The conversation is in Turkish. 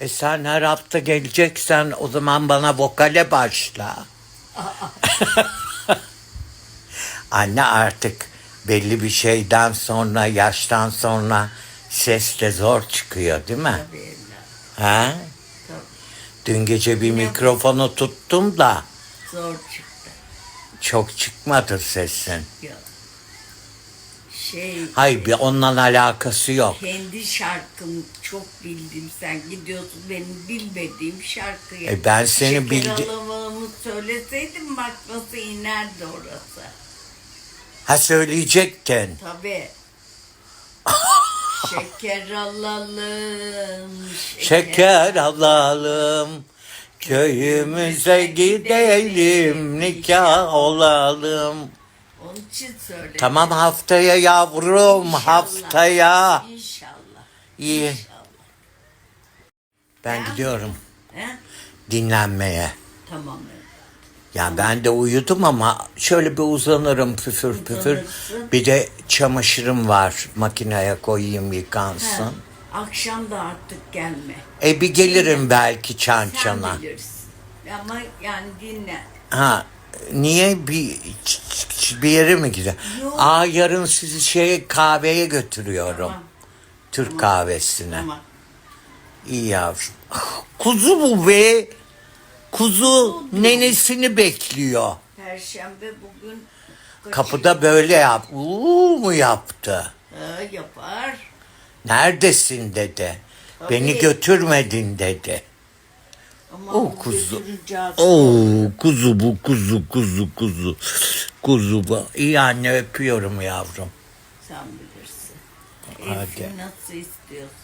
E sen her hafta geleceksen o zaman bana vokale başla. Anne artık belli bir şeyden sonra, yaştan sonra ses de zor çıkıyor değil mi? Tabii evladım. Ha? Dün gece bir mikrofonu tuttum da Zor çıktı. çok çıkmadı sesin. Ya. Şey Hayır bir onunla alakası yok. kendi şarkımı çok bildim. Sen gidiyorsun benim bilmediğim şarkıyı. E ben seni Şeker bildi- alamamı söyleseydim bak nasıl inerdi orası. Ha söyleyecektin. Tabii. şeker alalım. Şeker alalım. Köyümüze gidelim, nikah olalım. Onun için söyledim. Tamam haftaya yavrum, İnşallah. haftaya. İnşallah. İyi. İnşallah. Ben Ya. gidiyorum He? dinlenmeye. Tamam evladım. Ya ben de uyudum ama şöyle bir uzanırım püfür püfür. Uzanırsın. Bir de çamaşırım var makineye koyayım yıkansın. He. Akşam da artık gelme. E bir gelirim belki çan çana. Sen bilirsin. Ama yani dinle. Ha niye bir ç- bir yere mi gidiyor? Yok. Aa yarın sizi şeye kahveye götürüyorum. Tamam. Türk kahvesine. Tamam. İyi yavrum. Kuzu bu be. Kuzu nenesini bekliyor. Perşembe bugün Kapıda böyle yap. Uuu mu yaptı? Ha, yapar. Neredesin dedi. Tabii. Beni götürmedin dedi. Ama O o kuzu. götüreceğiz. Oo kuzu bu kuzu kuzu kuzu. Kuzu bu. İyi anne öpüyorum yavrum. Sen bilirsin. Hadi. Keyfin nasıl istiyorsa.